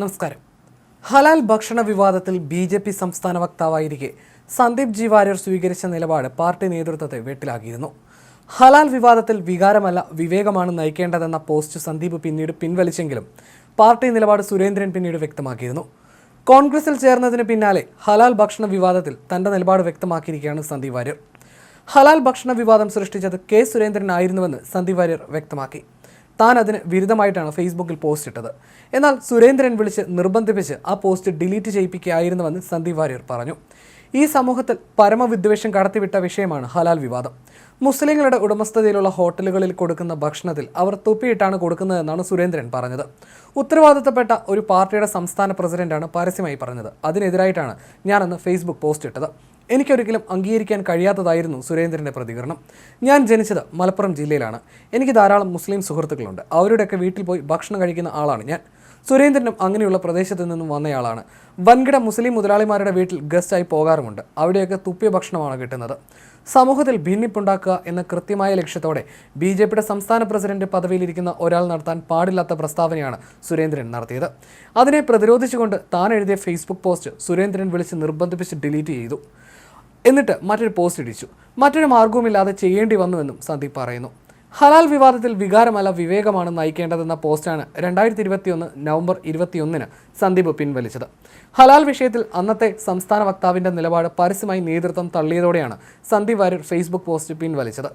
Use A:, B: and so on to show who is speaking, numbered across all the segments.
A: നമസ്കാരം. ഹലാൽ ഭക്ഷണ വിവാദത്തിൽ ബി ജെ പി സംസ്ഥാന വക്താവായിരിക്കെ സന്ദീപ് ജി വാര്യർ സ്വീകരിച്ച നിലപാട് പാർട്ടി നേതൃത്വത്തെ വെട്ടിലാക്കിയിരുന്നു. ഹലാൽ വിവാദത്തിൽ വികാരമല്ല വിവേകമാണ് നയിക്കേണ്ടതെന്ന പോസ്റ്റ് സന്ദീപ് പിന്നീട് പിൻവലിച്ചെങ്കിലും പാർട്ടി നിലപാട് സുരേന്ദ്രൻ പിന്നീട് വ്യക്തമാക്കിയിരുന്നു. കോൺഗ്രസിൽ ചേർന്നതിന് പിന്നാലെ ഹലാൽ ഭക്ഷണ വിവാദത്തിൽ തന്റെ നിലപാട് വ്യക്തമാക്കിയിരിക്കുകയാണ് സന്ദീപ് വാര്യർ. ഹലാൽ ഭക്ഷണ വിവാദം സൃഷ്ടിച്ചത് കെ സുരേന്ദ്രൻ ആയിരുന്നുവെന്ന് സന്ദീപ് വാര്യർ വ്യക്തമാക്കി. താൻ അതിന് വിരുദ്ധമായിട്ടാണ് ഫേസ്ബുക്കിൽ പോസ്റ്റ് ഇട്ടത്. എന്നാൽ സുരേന്ദ്രൻ വിളിച്ച് നിർബന്ധിപ്പിച്ച് ആ പോസ്റ്റ് ഡിലീറ്റ് ചെയ്യിപ്പിക്കുകയായിരുന്നുവെന്ന് സന്ദീപ് വാര്യർ പറഞ്ഞു. ഈ സമൂഹത്തിൽ പരമവിദ്വേഷം കടത്തിവിട്ട വിഷയമാണ് ഹലാൽ വിവാദം. മുസ്ലിങ്ങളുടെ ഉടമസ്ഥതയിലുള്ള ഹോട്ടലുകളിൽ കൊടുക്കുന്ന ഭക്ഷണത്തിൽ അവർ തുപ്പിയിട്ടാണ് കൊടുക്കുന്നതെന്നാണ് സുരേന്ദ്രൻ പറഞ്ഞത്. ഉത്തരവാദിത്തപ്പെട്ട ഒരു പാർട്ടിയുടെ സംസ്ഥാന പ്രസിഡന്റാണ് പരസ്യമായി പറഞ്ഞത്. അതിനെതിരായിട്ടാണ് ഞാനന്ന് ഫേസ്ബുക്ക് പോസ്റ്റ് ഇട്ടത്. എനിക്കൊരിക്കലും അംഗീകരിക്കാൻ കഴിയാത്തതായിരുന്നു സുരേന്ദ്രന്റെ പ്രതികരണം. ഞാൻ ജനിച്ചത് മലപ്പുറം ജില്ലയിലാണ്. എനിക്ക് ധാരാളം മുസ്ലിം സുഹൃത്തുക്കളുണ്ട്. അവരുടെയൊക്കെ വീട്ടിൽ പോയി ഭക്ഷണം കഴിക്കുന്ന ആളാണ് ഞാൻ. സുരേന്ദ്രനും അങ്ങനെയുള്ള പ്രദേശത്തു നിന്നും വന്നയാളാണ്. വൻകിട മുസ്ലിം മുതലാളിമാരുടെ വീട്ടിൽ ഗസ്റ്റായി പോകാറുമുണ്ട്. അവിടെയൊക്കെ തുപ്പിയ ഭക്ഷണമാണ് കിട്ടുന്നത്. സമൂഹത്തിൽ ഭിന്നിപ്പുണ്ടാക്കുക എന്ന കൃത്യമായ ലക്ഷ്യത്തോടെ ബി ജെ പിയുടെ സംസ്ഥാന പ്രസിഡന്റ് പദവിയിലിരിക്കുന്ന ഒരാൾ നടത്താൻ പാടില്ലാത്ത പ്രസ്താവനയാണ് സുരേന്ദ്രൻ നടത്തിയത്. അതിനെ പ്രതിരോധിച്ചുകൊണ്ട് താൻ എഴുതിയ ഫേസ്ബുക്ക് പോസ്റ്റ് സുരേന്ദ്രൻ വിളിച്ച് നിർബന്ധിപ്പിച്ച് ഡിലീറ്റ് ചെയ്തു. എന്നിട്ട് മറ്റൊരു പോസ്റ്റ് ഇടിച്ചു. മറ്റൊരു മാർഗവുമില്ലാതെ ചെയ്യേണ്ടി വന്നുവെന്നും സന്ദീപ് പറയുന്നു. ഹലാൽ വിവാദത്തിൽ വികാരമല്ല വിവേകമാണ് നയിക്കേണ്ടതെന്ന പോസ്റ്റാണ് രണ്ടായിരത്തി ഇരുപത്തിയൊന്ന് നവംബർ ഇരുപത്തിയൊന്നിന് സന്ദീപ് പിൻവലിച്ചത്. ഹലാൽ വിഷയത്തിൽ അന്നത്തെ സംസ്ഥാന വക്താവിന്റെ നിലപാട് പരസ്യമായി നേതൃത്വം തള്ളിയതോടെയാണ് സന്ദീപ് വാര്യർ ഫേസ്ബുക്ക് പോസ്റ്റ് പിൻവലിച്ചത്.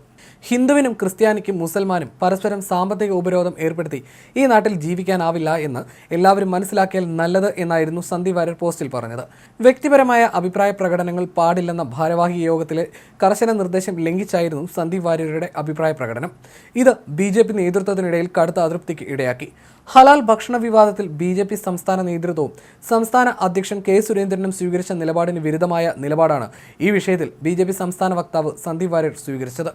A: ഹിന്ദുവിനും ക്രിസ്ത്യാനിക്കും മുസൽമാനും പരസ്പരം സാമ്പത്തിക ഉപരോധം ഏർപ്പെടുത്തി ഈ നാട്ടിൽ ജീവിക്കാനാവില്ല എന്ന് എല്ലാവരും മനസ്സിലാക്കിയാൽ നല്ലത് എന്നായിരുന്നു സന്ദീപ് വാര്യർ പോസ്റ്റിൽ പറഞ്ഞത്. വ്യക്തിപരമായ അഭിപ്രായ പ്രകടനങ്ങൾ പാടില്ലെന്ന ഭാരവാഹി യോഗത്തിലെ കർശന നിർദ്ദേശം ലംഘിച്ചായിരുന്നു സന്ദീപ് വാര്യരുടെ അഭിപ്രായ പ്രകടനം. ഇത് ബി ജെ പി നേതൃത്വത്തിനിടയിൽ കടുത്ത അതൃപ്തിക്ക് ഇടയാക്കി. ഹലാൽ ഭക്ഷണ വിവാദത്തിൽ ബി ജെ പി സംസ്ഥാന നേതൃത്വവും സംസ്ഥാന അധ്യക്ഷൻ കെ സുരേന്ദ്രനും സ്വീകരിച്ച നിലപാടിന് വിരുദ്ധമായ നിലപാടാണ് ഈ വിഷയത്തിൽ ബി ജെ പി സംസ്ഥാന വക്താവ് സന്ദീപ് വാര്യർ സ്വീകരിച്ചത്.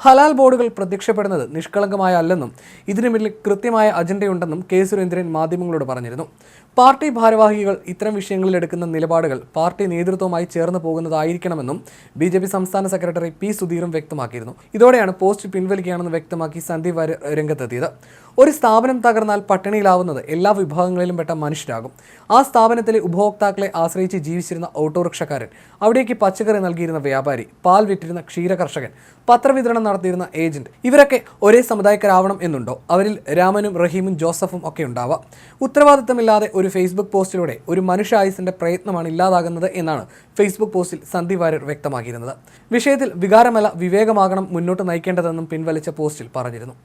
A: ഹലാൽ ബോർഡുകൾ പ്രത്യക്ഷപ്പെടുന്നത് നിഷ്കളങ്കമായ അല്ലെന്നും ഇതിനു പിന്നിൽ കൃത്യമായ അജണ്ടയുണ്ടെന്നും കെ സുരേന്ദ്രൻ മാധ്യമങ്ങളോട് പറഞ്ഞിരുന്നു. പാർട്ടി ഭാരവാഹികൾ ഇത്തരം വിഷയങ്ങളിൽ എടുക്കുന്ന നിലപാടുകൾ പാർട്ടി നേതൃത്വവുമായി ചേർന്ന് പോകുന്നതായിരിക്കണമെന്നും ബി സംസ്ഥാന സെക്രട്ടറി പി സുധീറും വ്യക്തമാക്കിയിരുന്നു. ഇതോടെയാണ് പോസ്റ്റ് പിൻവലിക്കുകയാണെന്ന് വ്യക്തമാക്കി സന്ദീപ് രംഗത്തെത്തിയത്. ഒരു സ്ഥാപനം തകർന്നാൽ പട്ടിണിയിലാവുന്നത് എല്ലാ വിഭാഗങ്ങളിലും പെട്ട മനുഷ്യരാകും. ആ സ്ഥാപനത്തിലെ ഉപഭോക്താക്കളെ ആശ്രയിച്ച് ജീവിച്ചിരുന്ന ഓട്ടോറിക്ഷക്കാരൻ അവിടേക്ക് പച്ചക്കറി നൽകിയിരുന്ന വ്യാപാരി പാൽ വിറ്റിരുന്ന ക്ഷീര കർഷകൻ പത്രവിതരണം നടത്തിയിരുന്ന ഏജന്റ് ഇവരൊക്കെ ഒരേ സമുദായക്കാരാവണം എന്നുണ്ടോ? അവരിൽ രാമനും റഹീമും ജോസഫും ഒക്കെ ഉണ്ടാവാം. ഉത്തരവാദിത്തമില്ലാതെ ഒരു ഫേസ്ബുക്ക് പോസ്റ്റിലൂടെ ഒരു മനുഷ്യായുസിന്റെ പ്രയത്നമാണ് ഇല്ലാതാകുന്നത് എന്നാണ് ഫേസ്ബുക്ക് പോസ്റ്റിൽ സന്ദീപ് വാര്യർ വ്യക്തമാക്കിയിരുന്നത്. വിഷയത്തിൽ വികാരമല വിവേകമാകണം മുന്നോട്ട് നയിക്കേണ്ടതെന്നും പിൻവലിച്ച പോസ്റ്റിൽ പറഞ്ഞിരുന്നു